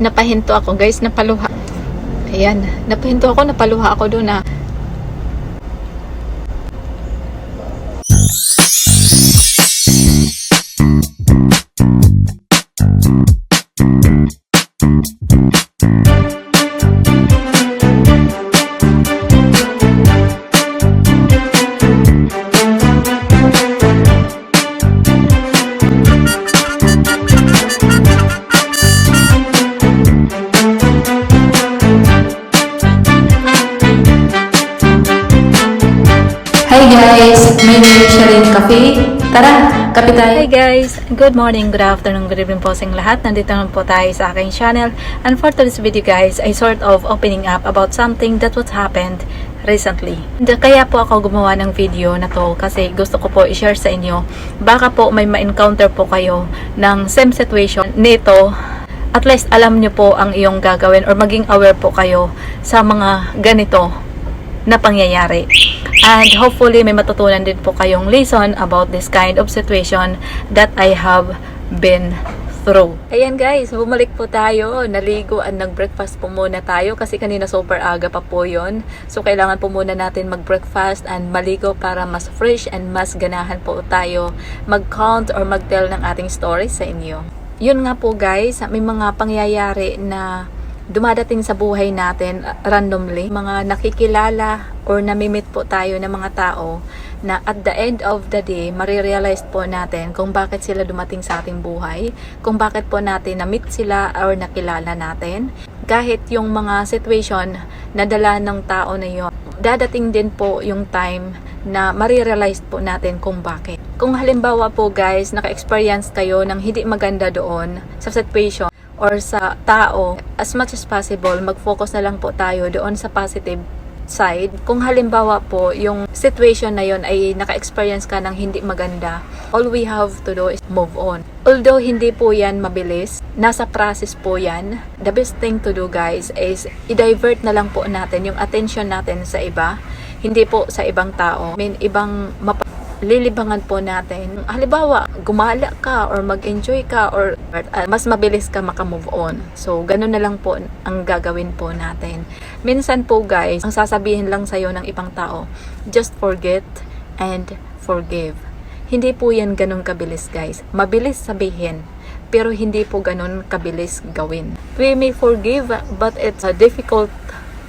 napahinto ako guys, napaluha. Ayan, napahinto ako, napaluha ako doon na Hi Cafe. Tara, kape tayo. Hi guys! Good morning, good afternoon, good evening po sa lahat. Nandito naman po tayo sa aking channel. And for today's video guys, I sort of opening up about something that what happened recently. Kaya po ako gumawa ng video na to kasi gusto ko po i-share sa inyo. Baka po may ma-encounter po kayo ng same situation nito at least alam nyo po ang iyong gagawin or maging aware po kayo sa mga ganito na pangyayari. And hopefully may matutunan din po kayong lesson about this kind of situation that I have been through. Ayan guys, bumalik po tayo. Naligo at nag-breakfast po muna tayo kasi kanina super aga pa po yon. So kailangan po muna natin mag-breakfast and maligo para mas fresh and mas ganahan po tayo mag-count or mag-tell ng ating story sa inyo. Yun nga po guys, may mga pangyayari na dumadating sa buhay natin uh, randomly. Mga nakikilala or namimit po tayo ng mga tao na at the end of the day, marirealize po natin kung bakit sila dumating sa ating buhay, kung bakit po natin na-meet sila or nakilala natin. Kahit yung mga situation na dala ng tao na yon, dadating din po yung time na marirealize po natin kung bakit. Kung halimbawa po guys, naka-experience kayo ng hindi maganda doon sa situation, or sa tao, as much as possible, mag-focus na lang po tayo doon sa positive side. Kung halimbawa po, yung situation na yon ay naka-experience ka ng hindi maganda, all we have to do is move on. Although hindi po yan mabilis, nasa process po yan. The best thing to do guys is i-divert na lang po natin yung attention natin sa iba, hindi po sa ibang tao. I mean, ibang mapa- lilibangan po natin. Halimbawa, gumala ka or mag-enjoy ka or uh, mas mabilis ka makamove on. So, ganun na lang po ang gagawin po natin. Minsan po guys, ang sasabihin lang sa'yo ng ibang tao, just forget and forgive. Hindi po yan ganun kabilis guys. Mabilis sabihin, pero hindi po ganun kabilis gawin. We may forgive, but it's uh, difficult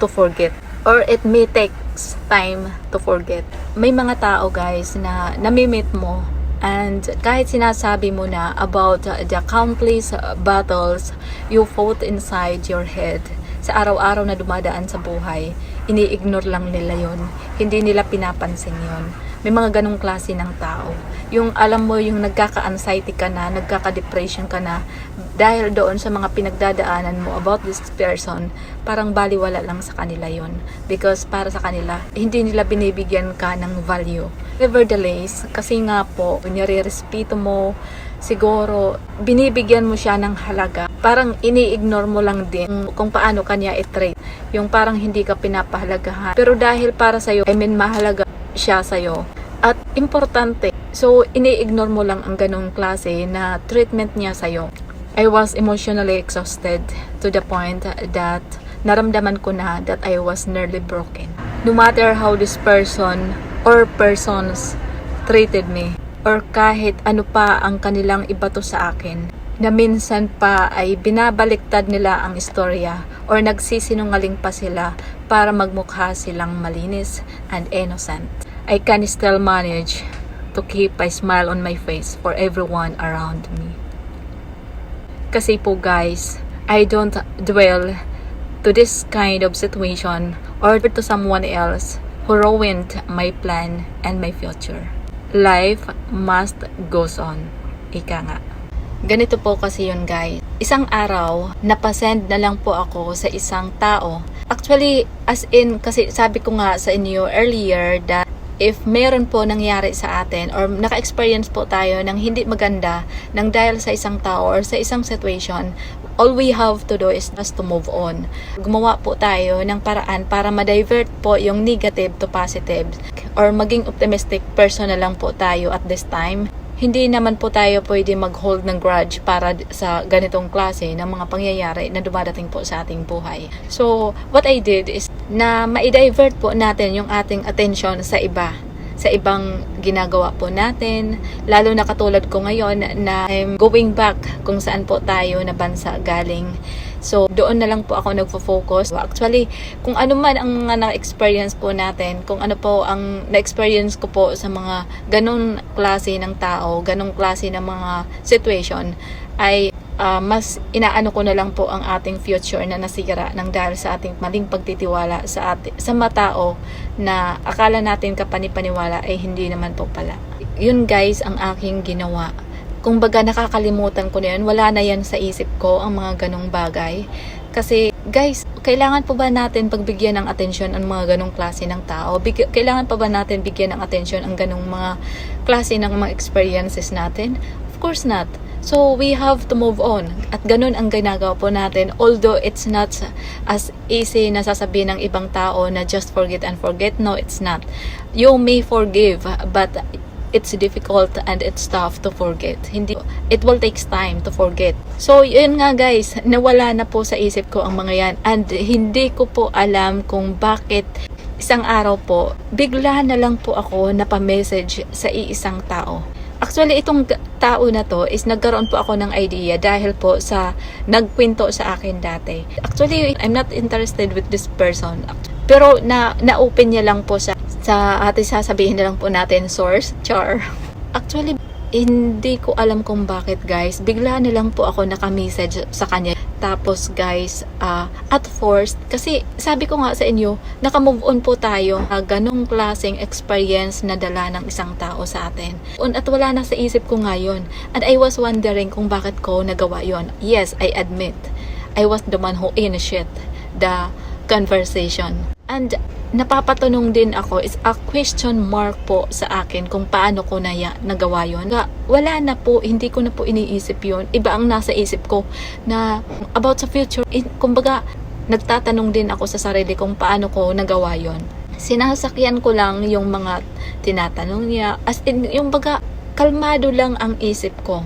to forget or it may takes time to forget. May mga tao guys na namimit mo and kahit sinasabi mo na about the countless battles you fought inside your head sa araw-araw na dumadaan sa buhay, ini-ignore lang nila yon Hindi nila pinapansin yon May mga ganong klase ng tao. Yung alam mo, yung nagkaka-anxiety ka na, nagkaka-depression ka na, dahil doon sa mga pinagdadaanan mo about this person, parang baliwala lang sa kanila yon Because para sa kanila, hindi nila binibigyan ka ng value. Nevertheless, kasi nga po, nire-respeto mo, siguro, binibigyan mo siya ng halaga. Parang ini-ignore mo lang din kung paano kanya i-treat. Yung parang hindi ka pinapahalagahan. Pero dahil para sa'yo, I mean, mahalaga siya sa'yo. At importante, so ini-ignore mo lang ang ganong klase na treatment niya sa'yo. I was emotionally exhausted to the point that naramdaman ko na that I was nearly broken. No matter how this person or persons treated me or kahit ano pa ang kanilang ibato sa akin, na minsan pa ay binabaliktad nila ang istorya or nagsisinungaling pa sila para magmukha silang malinis and innocent. I can still manage to keep a smile on my face for everyone around me. Kasi po guys, I don't dwell to this kind of situation or to someone else who ruined my plan and my future. Life must goes on. Ika nga. Ganito po kasi yun guys. Isang araw, napasend na lang po ako sa isang tao. Actually, as in, kasi sabi ko nga sa inyo earlier that if meron po nangyari sa atin or naka-experience po tayo ng hindi maganda ng dahil sa isang tao or sa isang situation, all we have to do is just to move on. Gumawa po tayo ng paraan para ma-divert po yung negative to positive or maging optimistic person na lang po tayo at this time. Hindi naman po tayo pwede mag-hold ng grudge para sa ganitong klase ng mga pangyayari na dumadating po sa ating buhay. So, what I did is na ma-divert po natin yung ating attention sa iba sa ibang ginagawa po natin. Lalo na katulad ko ngayon na I'm going back kung saan po tayo na bansa galing. So, doon na lang po ako nagfo-focus. Actually, kung ano man ang mga na-experience po natin, kung ano po ang na-experience ko po sa mga ganong klase ng tao, ganong klase ng mga situation, ay ah, mas inaano ko na lang po ang ating future na nasira ng dahil sa ating maling pagtitiwala sa ati, sa matao na akala natin kapanipaniwala ay hindi naman po pala. Yun guys ang aking ginawa. Kung baga nakakalimutan ko na yun, wala na yan sa isip ko ang mga ganong bagay. Kasi guys, kailangan pa ba natin pagbigyan ng atensyon ang mga ganong klase ng tao? Big- kailangan pa ba natin bigyan ng atensyon ang ganong mga klase ng mga experiences natin? Of course not. So, we have to move on. At ganun ang ginagawa po natin. Although it's not as easy na sasabihin ng ibang tao na just forget and forget. No, it's not. You may forgive, but it's difficult and it's tough to forget. Hindi, it will takes time to forget. So, yun nga guys, nawala na po sa isip ko ang mga yan. And hindi ko po alam kung bakit isang araw po, bigla na lang po ako napamessage sa iisang tao. Actually, itong tao na to is nagkaroon po ako ng idea dahil po sa nagkwento sa akin dati. Actually, I'm not interested with this person. Pero na na-open niya lang po sa sa ate sasabihin na lang po natin source, char. Actually, hindi ko alam kung bakit guys. Bigla na lang po ako naka-message sa kanya. Tapos guys, ah, at first, kasi sabi ko nga sa inyo, naka-move on po tayo. Uh, ganong klaseng experience na dala ng isang tao sa atin. Un- At wala na sa isip ko ngayon. And I was wondering kung bakit ko nagawa yon. Yes, I admit. I was the one who initiate the conversation. And napapatanong din ako is a question mark po sa akin kung paano ko na nagawa yon. Wala na po, hindi ko na po iniisip yon. Iba ang nasa isip ko na about sa future. In, kumbaga, nagtatanong din ako sa sarili kung paano ko nagawa yon. Sinasakyan ko lang yung mga tinatanong niya. As in, yung baga, kalmado lang ang isip ko.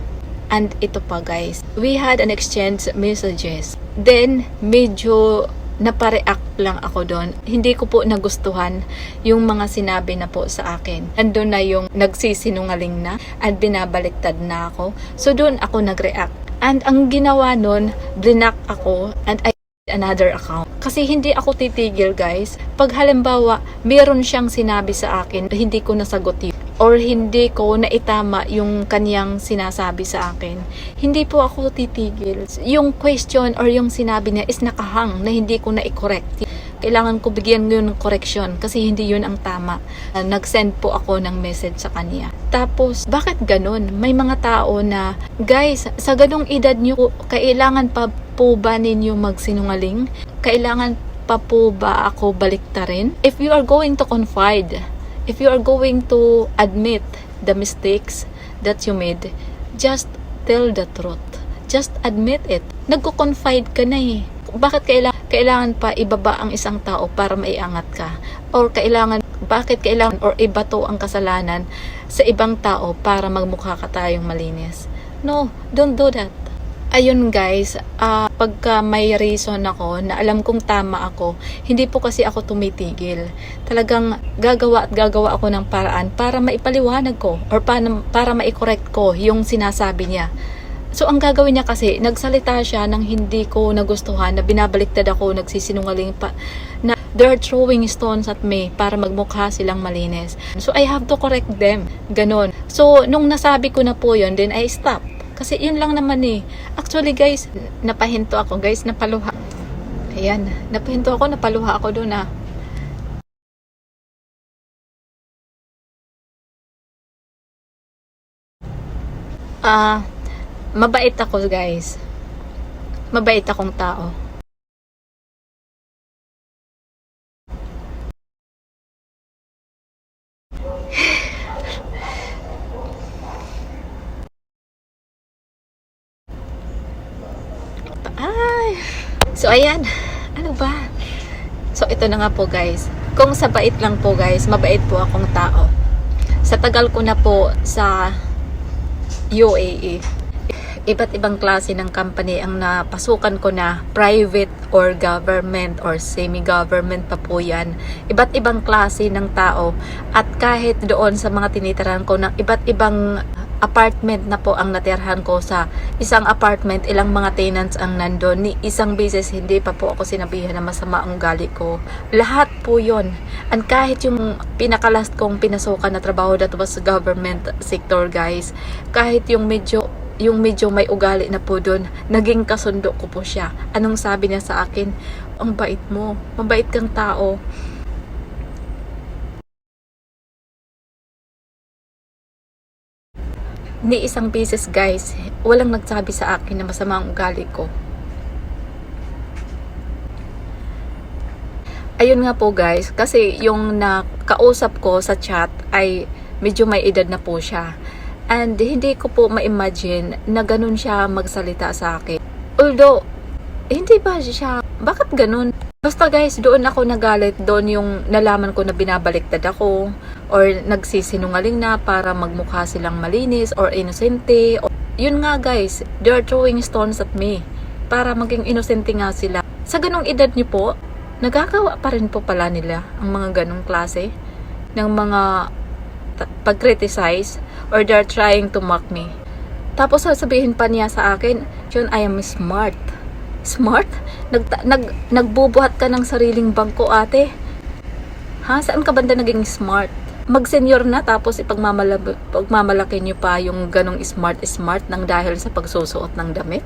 And ito pa guys, we had an exchange messages. Then, medyo napareact lang ako doon. Hindi ko po nagustuhan yung mga sinabi na po sa akin. Andun na yung nagsisinungaling na at binabaliktad na ako. So doon ako nag-react. And ang ginawa nun, blinak ako and I another account. Kasi hindi ako titigil guys. Pag halimbawa, meron siyang sinabi sa akin, hindi ko nasagot yun or hindi ko naitama yung kanyang sinasabi sa akin, hindi po ako titigil. Yung question or yung sinabi niya is nakahang na hindi ko na-correct. Kailangan ko bigyan yun ng correction kasi hindi yun ang tama. Uh, Nag-send po ako ng message sa kanya. Tapos, bakit ganun? May mga tao na, guys, sa ganong edad nyo, kailangan pa po ba ninyo magsinungaling? Kailangan pa po ba ako baliktarin? If you are going to confide, if you are going to admit the mistakes that you made, just tell the truth. Just admit it. Nagko-confide ka na eh. Bakit kailangan, kailangan pa ibaba ang isang tao para maiangat ka? Or kailangan, bakit kailangan or ibato ang kasalanan sa ibang tao para magmukha ka tayong malinis? No, don't do that ayun guys, ah, pagka may reason ako na alam kong tama ako, hindi po kasi ako tumitigil. Talagang gagawa at gagawa ako ng paraan para maipaliwanag ko or para, para maikorek ko yung sinasabi niya. So, ang gagawin niya kasi, nagsalita siya ng hindi ko nagustuhan, na binabaliktad ako, nagsisinungaling pa, na they're throwing stones at me para magmukha silang malinis. So, I have to correct them. Ganon. So, nung nasabi ko na po yun, then I stop. Kasi yun lang naman eh. Actually guys, napahinto ako guys, napaluha. Ayan, napahinto ako, napaluha ako doon ah. Ah, mabait ako guys. Mabait akong tao. Ay! So, ayan. Ano ba? So, ito na nga po guys. Kung sa bait lang po guys, mabait po akong tao. Sa tagal ko na po sa UAE. Iba't ibang klase ng company ang napasukan ko na private or government or semi-government pa po yan. Iba't ibang klase ng tao at kahit doon sa mga tinitirahan ko ng iba't ibang apartment na po ang natirhan ko sa isang apartment, ilang mga tenants ang nandun. Ni isang beses hindi pa po ako sinabihan na masama ang ugali ko. Lahat po yon And kahit yung pinakalast kong pinasukan na trabaho that was government sector guys, kahit yung medyo yung medyo may ugali na po doon, naging kasundo ko po siya. Anong sabi niya sa akin? Ang bait mo. Mabait kang tao. Ni isang beses guys, walang nagsabi sa akin na masama ang ugali ko. Ayun nga po guys, kasi yung nakausap ko sa chat ay medyo may edad na po siya. And hindi ko po ma-imagine na ganun siya magsalita sa akin. Although, hindi ba siya, bakit ganun? Basta guys, doon ako nagalit, doon yung nalaman ko na binabaliktad ako or nagsisinungaling na para magmukha silang malinis or inosente. Yun nga guys, they are throwing stones at me para maging inosente nga sila. Sa ganong edad niyo po, nagagawa pa rin po pala nila ang mga ganong klase ng mga pag-criticize or they're trying to mock me. Tapos sasabihin pa niya sa akin, John, I am smart. Smart? Nag, nag, nagbubuhat ka ng sariling bangko, ate. Ha? Saan ka banda naging smart? Mag-senior na tapos ipagmamalab- pagmamalaki niyo pa yung ganong smart-smart nang dahil sa pagsusuot ng damit?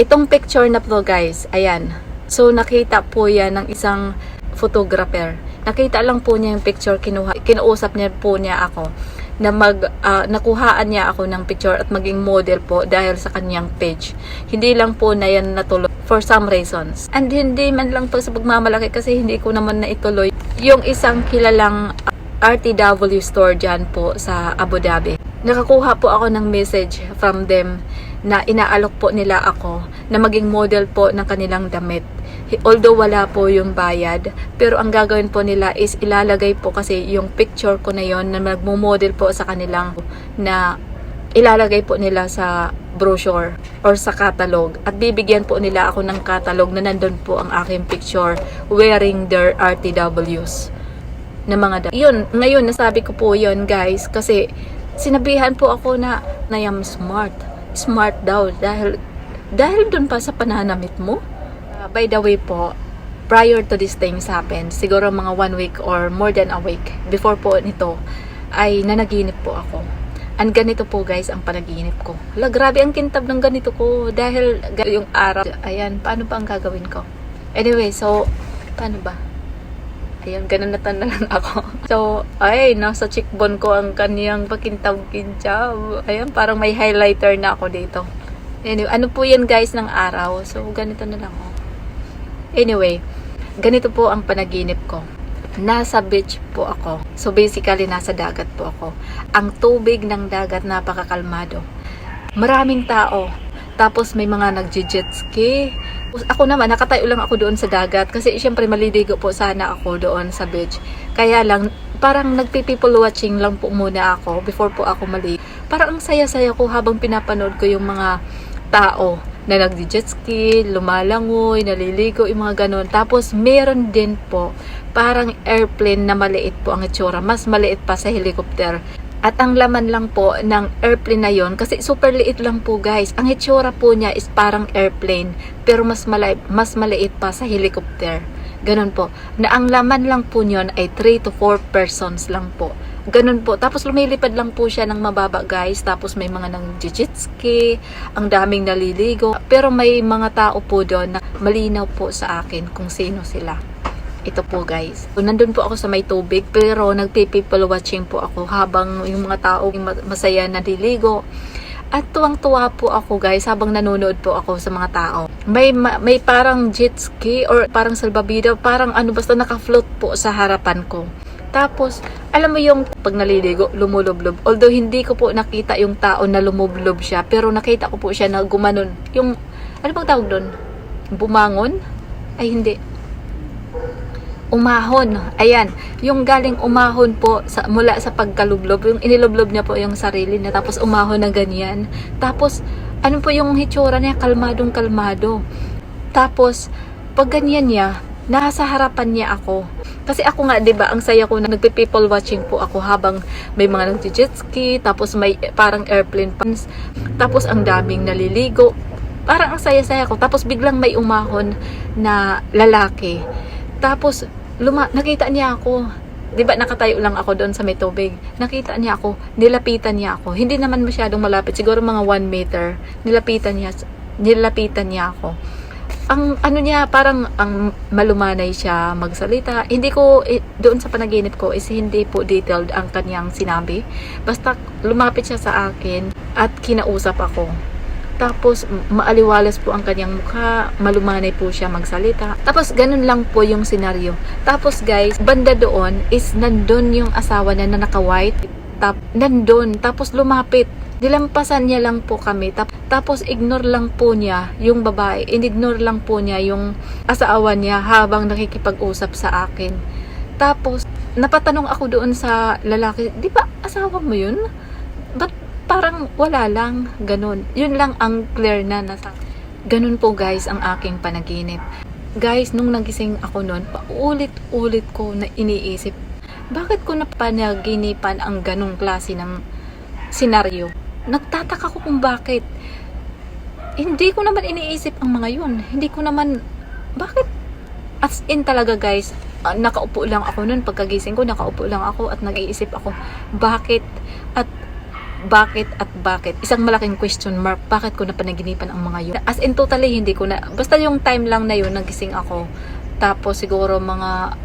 Itong picture na to guys, ayan. So nakita po yan ng isang photographer. Nakita lang po niya yung picture, kinuha, kinuusap niya po niya ako na mag ah, nakuhaan niya ako ng picture at maging model po dahil sa kanyang page. Hindi lang po na yan natuloy for some reasons. And hindi man lang po sa pagmamalaki kasi hindi ko naman na ituloy yung isang kilalang RTW store dyan po sa Abu Dhabi. Nakakuha po ako ng message from them na inaalok po nila ako na maging model po ng kanilang damit. Although wala po yung bayad, pero ang gagawin po nila is ilalagay po kasi yung picture ko na yon na magmo-model po sa kanilang na ilalagay po nila sa brochure or sa catalog at bibigyan po nila ako ng catalog na nandun po ang aking picture wearing their RTWs na mga da- Yun, ngayon nasabi ko po yun guys kasi sinabihan po ako na na smart. Smart daw dahil dahil dun pa sa pananamit mo. By the way po, prior to these things happen, siguro mga one week or more than a week before po nito, ay nanaginip po ako. And ganito po guys ang panaginip ko. Hala, grabe ang kintab ng ganito ko dahil yung araw. Ayan, paano pa ang gagawin ko? Anyway, so, paano ba? Ayan, ganun na lang ako. So, ay, nasa cheekbone ko ang kaniyang pakintab-kintab. Ayan, parang may highlighter na ako dito. Anyway, ano po yan guys ng araw? So, ganito na lang oh. Anyway, ganito po ang panaginip ko. Nasa beach po ako. So, basically, nasa dagat po ako. Ang tubig ng dagat napakakalmado. Maraming tao. Tapos may mga nagje-jet ski. Ako naman, nakatayo lang ako doon sa dagat kasi syempre maliligo po sana ako doon sa beach. Kaya lang, parang nagpi-people watching lang po muna ako before po ako mali. Parang ang saya-saya ko habang pinapanood ko yung mga tao na nagdi-jet ski, lumalangoy, naliligo, yung mga ganun. Tapos meron din po parang airplane na maliit po ang itsura. Mas maliit pa sa helicopter. At ang laman lang po ng airplane na yon kasi super liit lang po guys. Ang itsura po niya is parang airplane pero mas mali mas maliit pa sa helicopter. Ganun po. Na ang laman lang po niyon ay 3 to 4 persons lang po. Ganun po. Tapos lumilipad lang po siya ng mababa guys. Tapos may mga nang jet ski, ang daming naliligo. Pero may mga tao po doon na malinaw po sa akin kung sino sila. Ito po guys. So, nandun po ako sa may tubig pero nagpe-people watching po ako habang yung mga tao ma- masaya naliligo. At tuwang-tuwa po ako guys habang nanonood po ako sa mga tao. May ma- may parang jet ski or parang salbabida, parang ano basta naka-float po sa harapan ko. Tapos, alam mo yung pag naliligo, lumulublob. Although hindi ko po nakita yung tao na lumublob siya, pero nakita ko po siya na gumanon. Yung, ano bang tawag doon? Bumangon? Ay, hindi umahon. Ayan, yung galing umahon po sa, mula sa pagkalublob, yung inilublob niya po yung sarili niya, tapos umahon na ganyan. Tapos, ano po yung hitsura niya, kalmadong kalmado. Tapos, pag ganyan niya, nasa harapan niya ako. Kasi ako nga, 'di ba, ang saya ko na nagpe-people watching po ako habang may mga nagje-jet tapos may parang airplane pans, tapos ang daming naliligo. Parang ang saya-saya ko. Tapos biglang may umahon na lalaki. Tapos luma nakita niya ako. 'Di ba nakatayo lang ako doon sa may tubig. Nakita niya ako, nilapitan niya ako. Hindi naman masyadong malapit, siguro mga 1 meter. Nilapitan niya nilapitan niya ako ang ano niya parang ang malumanay siya magsalita. Hindi ko eh, doon sa panaginip ko is hindi po detailed ang kanyang sinabi. Basta lumapit siya sa akin at kinausap ako. Tapos maaliwalas po ang kanyang mukha malumanay po siya magsalita. Tapos ganun lang po yung senaryo. Tapos guys banda doon is nandun yung asawa na na naka white tap nandun. Tapos lumapit Dilampasan niya lang po kami. Tap- Tapos ignore lang po niya yung babae. Inignore lang po niya yung asawa niya habang nakikipag-usap sa akin. Tapos napatanong ako doon sa lalaki, di ba asawa mo yun? Ba't parang wala lang? Ganun. Yun lang ang clear na nasa. Ganun po guys ang aking panaginip. Guys, nung nagising ako noon, paulit-ulit ko na iniisip, bakit ko napanaginipan ang ganong klase ng senaryo? Nagtataka ko kung bakit. Hindi ko naman iniisip ang mga yun. Hindi ko naman, bakit? As in talaga guys, ah, nakaupo lang ako nun. Pagkagising ko, nakaupo lang ako at nag-iisip ako, bakit? At bakit at bakit? Isang malaking question mark, bakit ko napanaginipan ang mga yun? As in totally, hindi ko na, basta yung time lang na yun, nagising ako. Tapos siguro mga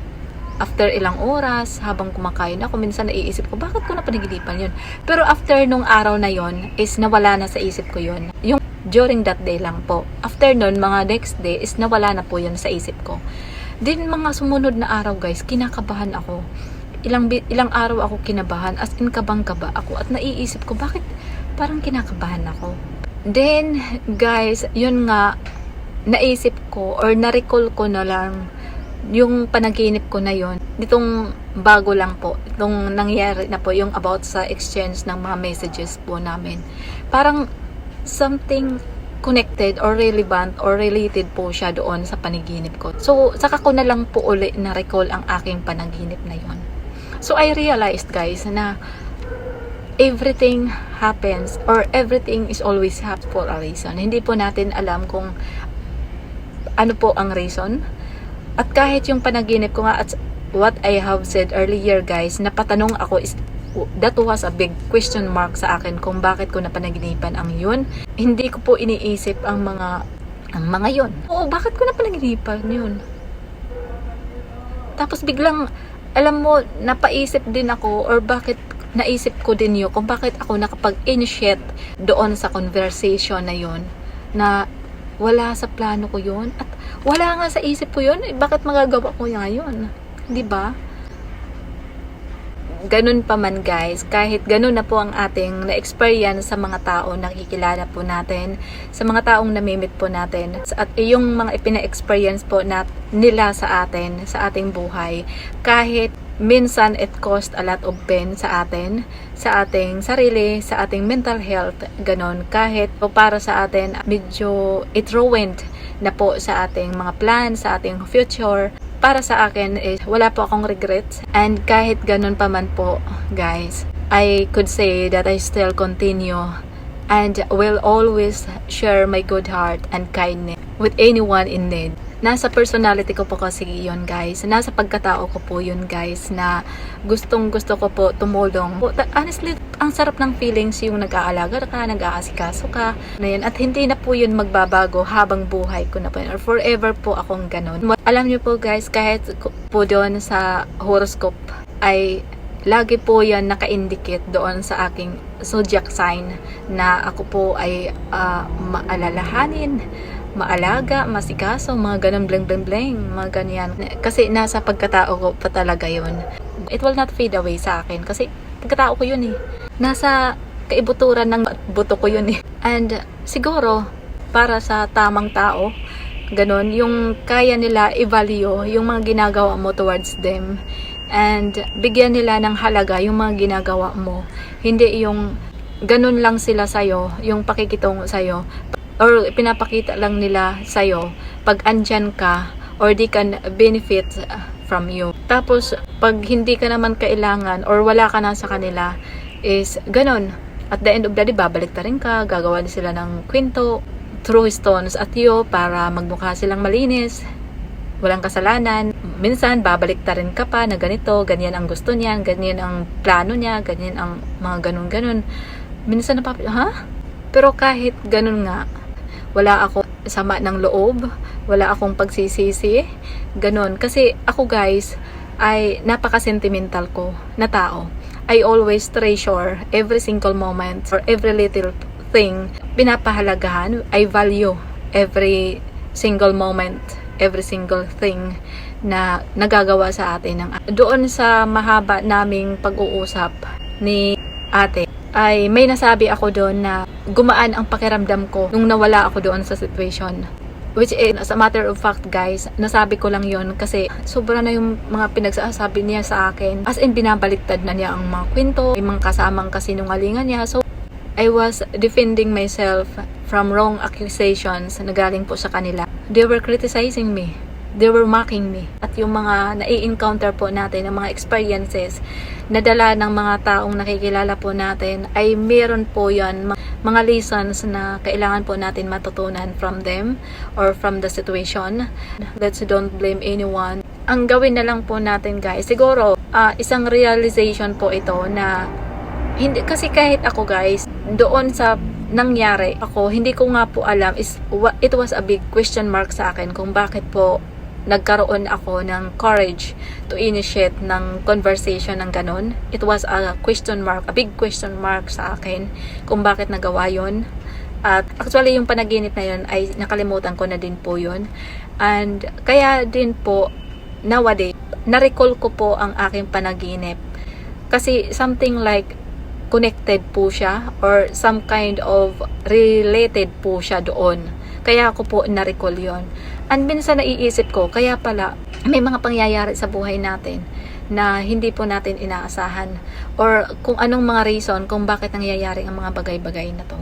after ilang oras, habang kumakain ako, minsan naiisip ko, bakit ko napanaginipan yun? Pero after nung araw na yon is nawala na sa isip ko yun. Yung during that day lang po. After nun, mga next day, is nawala na po yun sa isip ko. Then, mga sumunod na araw, guys, kinakabahan ako. Ilang, ilang araw ako kinabahan, as in kabang-kaba ako. At naiisip ko, bakit parang kinakabahan ako? Then, guys, yun nga, naisip ko, or na-recall ko na lang, yung panaginip ko na yon nitong bago lang po itong nangyari na po yung about sa exchange ng mga messages po namin. Parang something connected or relevant or related po siya doon sa panaginip ko. So saka ko na lang po uli na recall ang aking panaginip na yon so I realized guys na everything happens or everything is always happens for a reason. Hindi po natin alam kung ano po ang reason at kahit yung panaginip ko nga at what I have said earlier guys, napatanong ako is that was a big question mark sa akin kung bakit ko napanaginipan ang yun. Hindi ko po iniisip ang mga ang mga yun. Oo, bakit ko napanaginipan yun? Tapos biglang, alam mo, napaisip din ako or bakit naisip ko din yun kung bakit ako nakapag-initiate doon sa conversation na yun na wala sa plano ko yun. At wala nga sa isip ko yun. Eh, bakit magagawa ko ngayon di ba? Ganun pa man guys. Kahit ganun na po ang ating na-experience sa mga tao na nakikilala po natin sa mga taong namimit po natin at yung mga ipina-experience po nat nila sa atin sa ating buhay. Kahit minsan it cost a lot of pain sa atin, sa ating sarili, sa ating mental health, ganon. Kahit para sa atin, medyo it ruined na po sa ating mga plans, sa ating future. Para sa akin is wala po akong regrets. And kahit ganon pa man po, guys, I could say that I still continue and will always share my good heart and kindness with anyone in need. Nasa personality ko po kasi yun guys. Nasa pagkatao ko po yun guys na gustong gusto ko po tumulong. Honestly, ang sarap ng feelings yung nag-aalaga ka, nag-aasikaso ka. Na yun. At hindi na po yun magbabago habang buhay ko na po. yun. Or forever po akong ganun. Alam niyo po guys, kahit po doon sa horoscope ay lagi po yan naka-indicate doon sa aking zodiac sign na ako po ay ah, maalalahanin, maalaga, masikaso, mga ganun bleng bleng bleng, mga ganyan. Kasi nasa pagkatao ko pa talaga yun. It will not fade away sa akin kasi pagkatao ko yun eh. Nasa kaibuturan ng buto ko yun eh. And siguro, para sa tamang tao, Ganon, yung kaya nila i-value yung mga ginagawa mo towards them. And bigyan nila ng halaga yung mga ginagawa mo. Hindi yung ganun lang sila sa'yo, yung pakikitungo sa'yo. Or pinapakita lang nila sa'yo pag andyan ka or ka na- benefit from you. Tapos, pag hindi ka naman kailangan or wala ka na sa kanila, is ganun. At the end of the day, babalik ta rin ka, gagawa sila ng kwento, throw stones at you para magmukha silang malinis, walang kasalanan. Minsan, babalik ta rin ka pa na ganito, ganyan ang gusto niyan, ganyan ang plano niya, ganyan ang mga ganun-ganun. Minsan napap... Ha? Pero kahit ganun nga, wala ako sama ng loob, wala akong pagsisisi, ganun. Kasi ako guys, ay napaka-sentimental ko na tao. I always treasure every single moment or every little thing. Pinapahalagahan, I value every single moment, every single thing na nagagawa sa atin. Doon sa mahaba naming pag-uusap ni ate, ay may nasabi ako doon na gumaan ang pakiramdam ko nung nawala ako doon sa situation. Which is, as a matter of fact guys, nasabi ko lang yon kasi sobra na yung mga pinagsasabi niya sa akin. As in, binabaliktad na niya ang mga kwento, may mga kasamang kasinungalingan niya. So, I was defending myself from wrong accusations na galing po sa kanila. They were criticizing me. They were mocking me. At yung mga nai-encounter po natin, ng mga experiences na dala ng mga taong nakikilala po natin, ay meron po yan mga lessons na kailangan po natin matutunan from them or from the situation. Let's don't blame anyone. Ang gawin na lang po natin guys, siguro ah, isang realization po ito na hindi kasi kahit ako guys doon sa nangyari ako hindi ko nga po alam is it was a big question mark sa akin kung bakit po nagkaroon ako ng courage to initiate ng conversation ng ganun. It was a question mark, a big question mark sa akin kung bakit nagawa yon. At actually yung panaginip na yun ay nakalimutan ko na din po yun. And kaya din po nowadays, na-recall ko po ang aking panaginip. Kasi something like connected po siya or some kind of related po siya doon. Kaya ako po na-recall yon. And minsan naiisip ko, kaya pala may mga pangyayari sa buhay natin na hindi po natin inaasahan or kung anong mga reason kung bakit nangyayari ang mga bagay-bagay na to.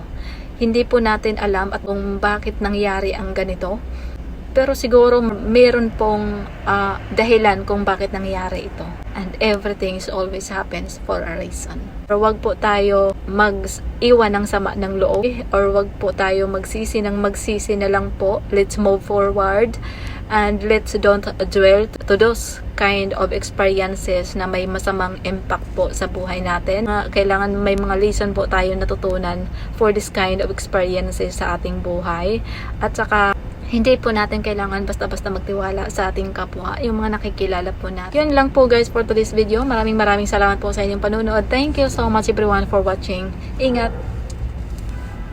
Hindi po natin alam at kung bakit nangyari ang ganito. Pero siguro meron pong ah, dahilan kung bakit nangyari ito. And everything is always happens for a reason. Pero wag po tayo mag-iwan ng sama ng loob or wag po tayo magsisi ng magsisi na lang po. Let's move forward and let's don't dwell to those kind of experiences na may masamang impact po sa buhay natin. Mga- Kailangan may mga lesson po tayo natutunan for this kind of experiences sa ating buhay. At saka hindi po natin kailangan basta-basta magtiwala sa ating kapwa, yung mga nakikilala po natin. Yun lang po guys for today's video. Maraming maraming salamat po sa inyong panunood. Thank you so much everyone for watching. Ingat!